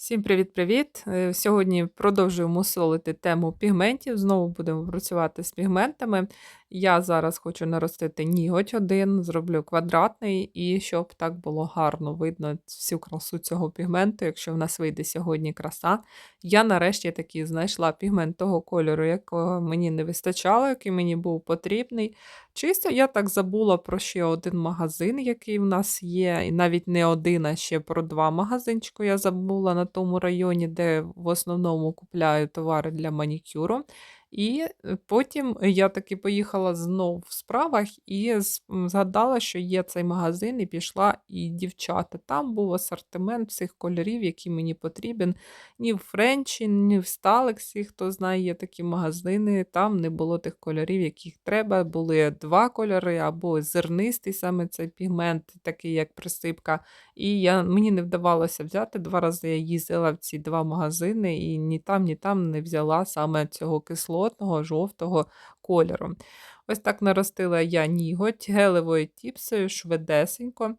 Всім привіт-привіт! Е, Сьогодні продовжуємо солити тему пігментів. Знову будемо працювати з пігментами. Я зараз хочу наростити ніготь один, зроблю квадратний, і щоб так було гарно видно всю красу цього пігменту, якщо в нас вийде сьогодні краса. Я нарешті таки знайшла пігмент того кольору, якого мені не вистачало, який мені був потрібний. Чисто я так забула про ще один магазин, який в нас є, і навіть не один, а ще про два магазинчики я забула на тому районі, де в основному купляю товари для манікюру. І е, потім я таки поїхала знов в справах і згадала, що є цей магазин, і пішла і дівчата. Там був асортимент всіх кольорів, які мені потрібен. Ні в Френчі, ні в Сталексі, хто знає, є такі магазини. Там не було тих кольорів, яких треба. Були два кольори, або зернистий саме цей пігмент, такий як присипка. І я, мені не вдавалося взяти. Два рази я їздила в ці два магазини, і ні там, ні там не взяла саме цього кислотного, жовтого кольору. Ось так наростила я ніготь гелевою тіпсою, швидесенько.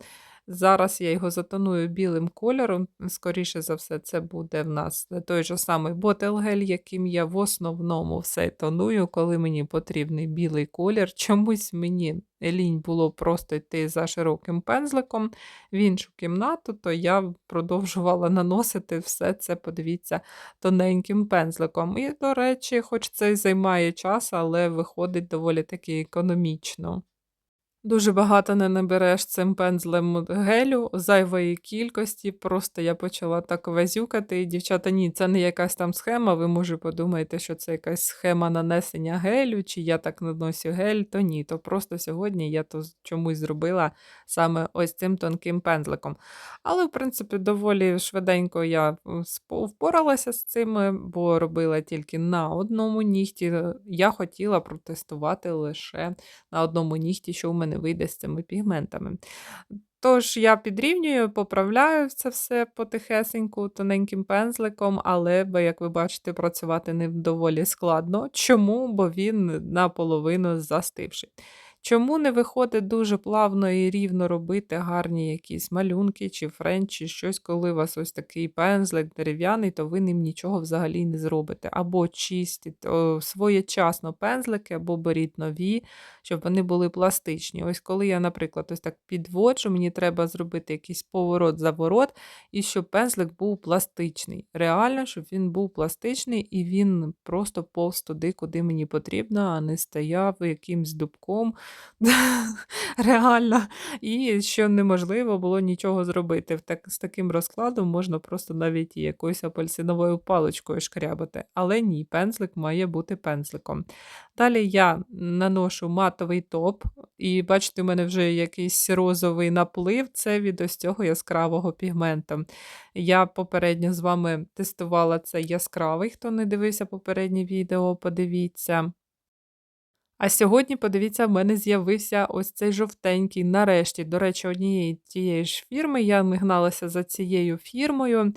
Зараз я його затоную білим кольором. Скоріше за все, це буде в нас той же самий ботел-гель, яким я в основному все тоную, коли мені потрібний білий колір. Чомусь мені лінь було просто йти за широким пензликом в іншу кімнату, то я продовжувала наносити все це, подивіться, тоненьким пензликом. І, до речі, хоч це й займає час, але виходить доволі таки економічно. Дуже багато не набереш цим пензлем гелю зайвої кількості. Просто я почала так вазюкати. І дівчата, ні, це не якась там схема. Ви може подумаєте, що це якась схема нанесення гелю, чи я так наношу гель, то ні. То просто сьогодні я то чомусь зробила саме ось цим тонким пензликом. Але, в принципі, доволі швиденько я е, впоралася з цим, бо робила тільки на одному нігті. Я хотіла протестувати лише на одному нігті, що в мене вийде з цими пігментами. Тож я підрівнюю, поправляю це все потихесеньку, тоненьким пензликом, але, як ви бачите, працювати не доволі складно. Чому? Бо він наполовину застивший. Чому не виходить дуже плавно і рівно робити гарні якісь малюнки чи френч, чи щось, коли у вас ось такий пензлик дерев'яний, то ви ним нічого взагалі не зробите. Або чистіть своєчасно пензлики, або беріть нові, щоб вони були пластичні. Ось коли я, наприклад, ось так підводжу, мені треба зробити якийсь поворот-заворот, і щоб пензлик був пластичний. Реально, щоб він був пластичний і він просто повз туди, куди мені потрібно, а не стояв якимсь дубком. Реально. І що неможливо було нічого зробити. Так, з таким розкладом можна просто навіть якоюсь апельсиновою паличкою шкрябати. Але ні, пензлик має бути пензликом. Далі я наношу матовий топ, і бачите, у мене вже якийсь розовий наплив, це від ось цього яскравого пігменту. Я попередньо з вами тестувала цей яскравий, хто не дивився попереднє відео, подивіться. А сьогодні, подивіться, в мене з'явився ось цей жовтенький. Нарешті, до речі, однієї тієї ж фірми. Я не гналася за цією фірмою,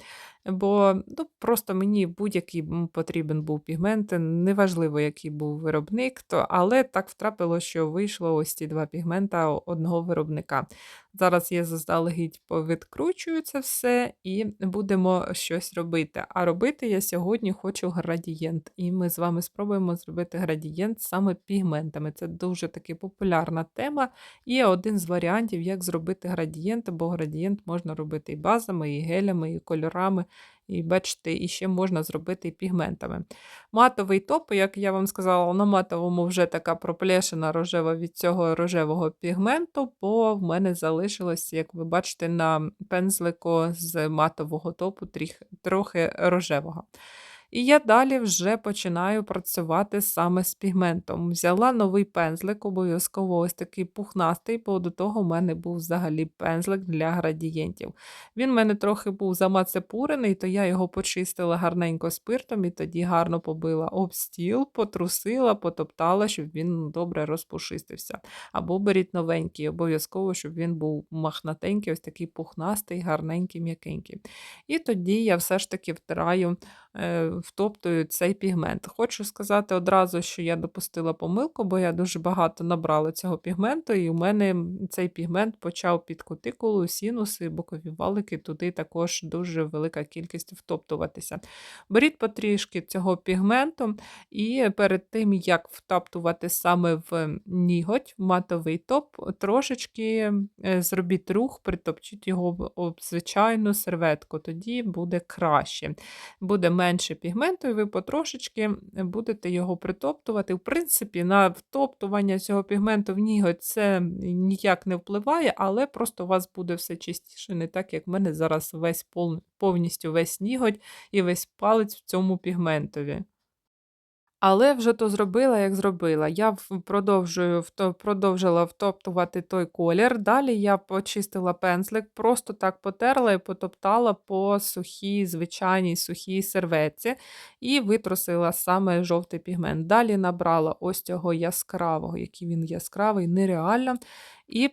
бо ну, просто мені будь-який потрібен був пігмент, неважливо, який був виробник, то, але так втрапило, що вийшло ось ці два пігмента одного виробника. Зараз я заздалегідь повідкручую це все і будемо щось робити. А робити я сьогодні хочу градієнт. І ми з вами спробуємо зробити градієнт саме пігментами. Це дуже таки популярна тема. І один з варіантів, як зробити градієнт, бо градієнт можна робити і базами, і гелями, і кольорами. І бачите, і ще можна зробити пігментами. Матовий топ, як я вам сказала, на матовому вже така проплешена рожева від цього рожевого пігменту, бо в мене залишилось, як ви бачите, на пензлику з матового топу трохи рожевого. І я далі вже починаю працювати саме з пігментом. Взяла новий пензлик, обов'язково ось такий пухнастий, бо до того в мене був взагалі пензлик для градієнтів. Він в мене трохи був замацепурений, то я його почистила гарненько спиртом і тоді гарно побила об стіл, потрусила, потоптала, щоб він добре розпушистився. Або беріть новенький, обов'язково, щоб він був махнатенький, ось такий пухнастий, гарненький, м'якенький. І тоді я все ж таки втираю е, втоптую цей пігмент. Хочу сказати одразу, що я допустила помилку, бо я дуже багато набрала цього пігменту, і у мене цей пігмент почав під кутикулу, сінуси, бокові валики, туди також дуже велика кількість втоптуватися. Беріть потрішки цього пігменту, і перед тим, як втоптувати саме в ніготь, в матовий топ, трошечки е, зробіть рух, притопчіть його об звичайну серветку, тоді буде краще. Буде менше пігменту, і ви потрошечки будете його притоптувати. В принципі, на втоптування цього пігменту в ніготь це ніяк не впливає, але просто у вас буде все чистіше, не так, як в мене зараз весь повністю весь ніготь і весь палець в цьому пігментові. Але вже то зробила, як зробила. Я продовжую, продовжила втоптувати той колір. Далі я почистила пензлик, просто так потерла і потоптала по сухій, звичайній сухій серветці і витрусила саме жовтий пігмент. Далі набрала ось цього яскравого, який він яскравий, нереально і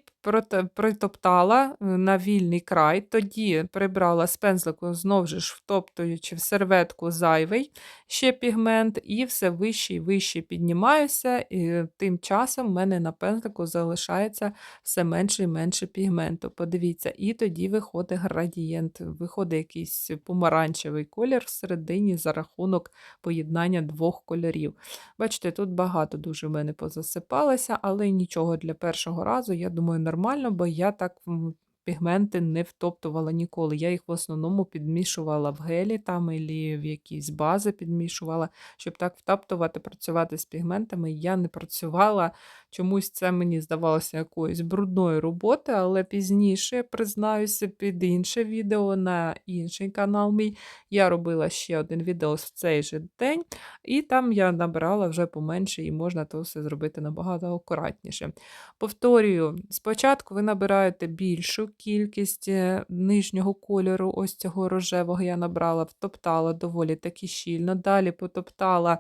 притоптала е, на вільний край, тоді прибрала з пензлику, знову ж втоптуючи в серветку зайвий ще пігмент, і все вище і вище піднімаюся, і тим часом в мене на пензлику залишається все менше і менше пігменту. Подивіться, і тоді виходить градієнт, виходить якийсь помаранчевий колір всередині за рахунок поєднання двох кольорів. Бачите, тут багато дуже в мене позасипалося, але нічого для першого разу я думаю, нормально, бо я так пігменти не втоптувала ніколи. Я їх в основному підмішувала в гелі там і в якісь бази підмішувала, щоб так втоптувати, працювати з пігментами. Я не працювала. Чомусь це мені здавалося якоюсь брудною роботою, але пізніше, признаюся, під інше відео на інший канал мій. Я робила ще один відео в цей же день, і там я набирала вже поменше, і можна то все зробити набагато акуратніше. Повторюю, спочатку ви набираєте більшу кількість е, нижнього кольору, ось цього рожевого я набрала, втоптала доволі таки щільно. Далі потоптала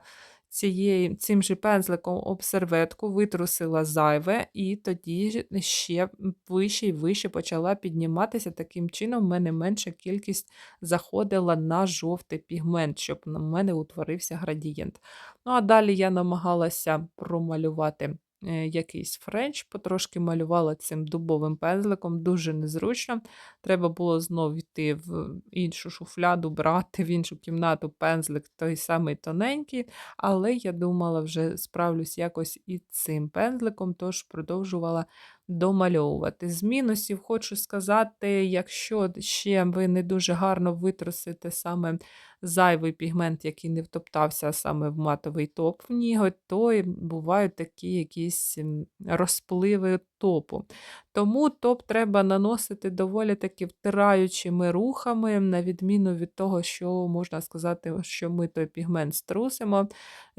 цією, цим же пензликом об серветку, витрусила зайве, і тоді ще вище і вище почала підніматися. Таким чином, в мене менша кількість заходила на жовтий пігмент, щоб на мене утворився градієнт. Ну, а далі я намагалася промалювати. Е, якийсь френч, потрошки малювала цим дубовим пензликом, дуже незручно. Треба було знову йти в іншу шуфляду, брати в іншу кімнату пензлик той самий тоненький, але я думала, вже справлюсь якось і цим пензликом, тож продовжувала домальовувати. З мінусів хочу сказати, якщо ще ви не дуже гарно витрусите саме зайвий пігмент, який не втоптався саме в матовий топ в ніготь, то бувають такі якісь розпливи топу. Тому топ треба наносити доволі таки втираючими рухами, на відміну від того, що можна сказати, що ми той пігмент струсимо,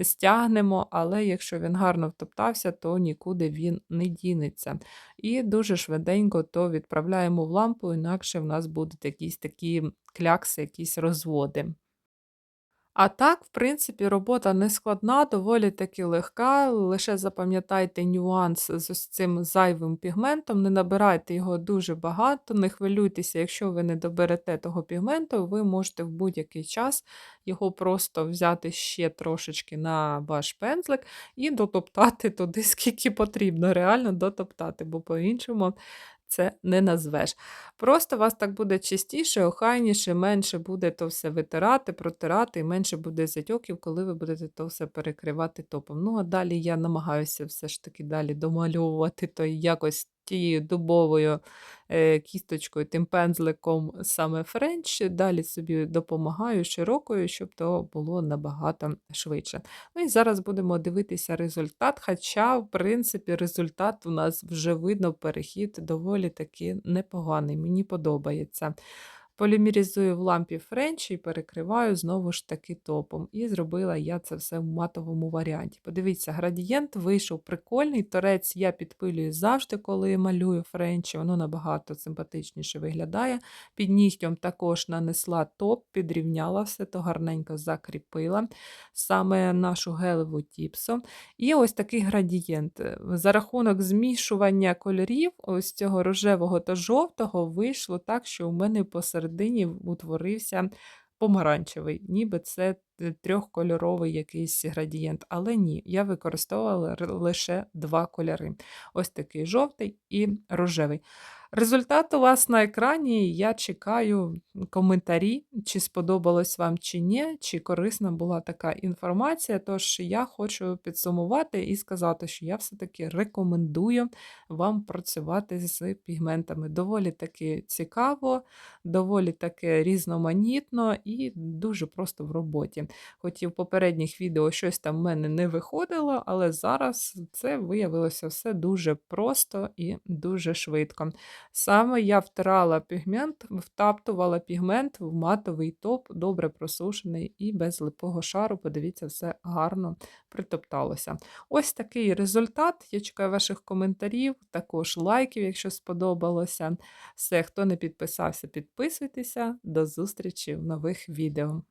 стягнемо, але якщо він гарно втоптався, то нікуди він не дінеться. І дуже швиденько то відправляємо в лампу, інакше в нас будуть якісь такі клякси, якісь розводи. А так, в принципі, робота не складна, доволі таки легка. Лише запам'ятайте нюанс з ось цим зайвим пігментом, не набирайте його дуже багато, не хвилюйтеся, якщо ви не доберете того пігменту, ви можете в будь-який час його просто взяти ще трошечки на ваш пензлик і дотоптати туди, скільки потрібно, реально дотоптати, бо по-іншому це не назвеш. Просто вас так буде чистіше, охайніше, менше буде то все витирати, протирати, і менше буде затьоків, коли ви будете то все перекривати топом. Ну, а далі я намагаюся все ж таки далі домальовувати то якось тією дубовою е, кісточкою, тим пензликом саме френч, далі собі допомагаю широкою, щоб то було набагато швидше. Ну і зараз будемо дивитися результат, хоча, в принципі, результат у нас вже видно, перехід доволі таки непоганий. Мені подобається. Полімерізую в лампі френч і перекриваю знову ж таки топом. І зробила я це все в матовому варіанті. Подивіться, градієнт вийшов прикольний. Торець я підпилюю завжди, коли малюю френчі, воно набагато симпатичніше виглядає. Під нігтем також нанесла топ, підрівняла все, то гарненько закріпила саме нашу гелеву тіпсу. І ось такий градієнт. За рахунок змішування кольорів, ось цього рожевого та жовтого, вийшло так, що у мене посеред середині утворився помаранчевий, ніби це трьохкольоровий якийсь градієнт. Але ні, я використовувала лише два кольори: ось такий жовтий і рожевий. Результат у вас на екрані. Я чекаю коментарі, чи сподобалось вам чи ні, чи корисна була така інформація. Тож я хочу підсумувати і сказати, що я все-таки рекомендую вам працювати з пігментами. Доволі таки цікаво, доволі таки різноманітно і дуже просто в роботі. Хоч і в попередніх відео щось там в мене не виходило, але зараз це виявилося все дуже просто і дуже швидко. Саме я втирала пігмент, втаптувала пігмент в матовий топ, добре просушений і без липого шару. Подивіться, все гарно притопталося. Ось такий результат. Я чекаю ваших коментарів, також лайків, якщо сподобалося. Все, хто не підписався, підписуйтеся. До зустрічі в нових відео.